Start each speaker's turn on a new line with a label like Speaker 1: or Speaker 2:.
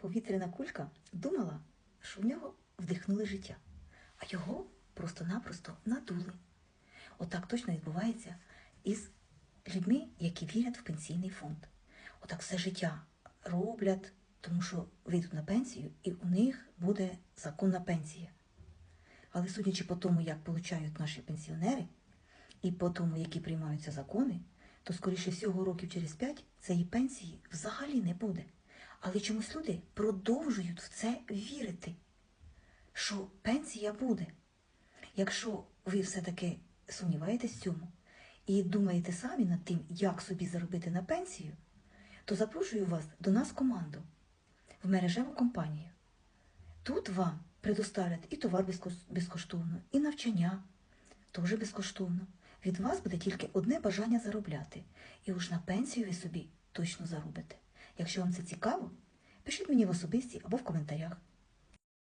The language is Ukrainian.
Speaker 1: повітряна кулька думала, що в нього вдихнули життя, а його просто-напросто надули. Отак точно відбувається із людьми, які вірять в пенсійний фонд. Отак все життя роблять, тому що вийдуть на пенсію, і у них буде законна пенсія. Але судячи по тому, як получають наші пенсіонери, і по тому, які приймаються закони, то, скоріше всього, років через п'ять цієї пенсії взагалі не буде. Але чомусь люди продовжують в це вірити, що пенсія буде. Якщо ви все-таки сумніваєтесь в цьому і думаєте самі над тим, як собі заробити на пенсію, то запрошую вас до нас команду в мережеву компанію. Тут вам предоставлять і товар безкоштовно, і навчання теж безкоштовно. Від вас буде тільки одне бажання заробляти, і уж на пенсію ви собі точно заробите. Якщо вам це цікаво, пишіть мені в особисті або в коментарях.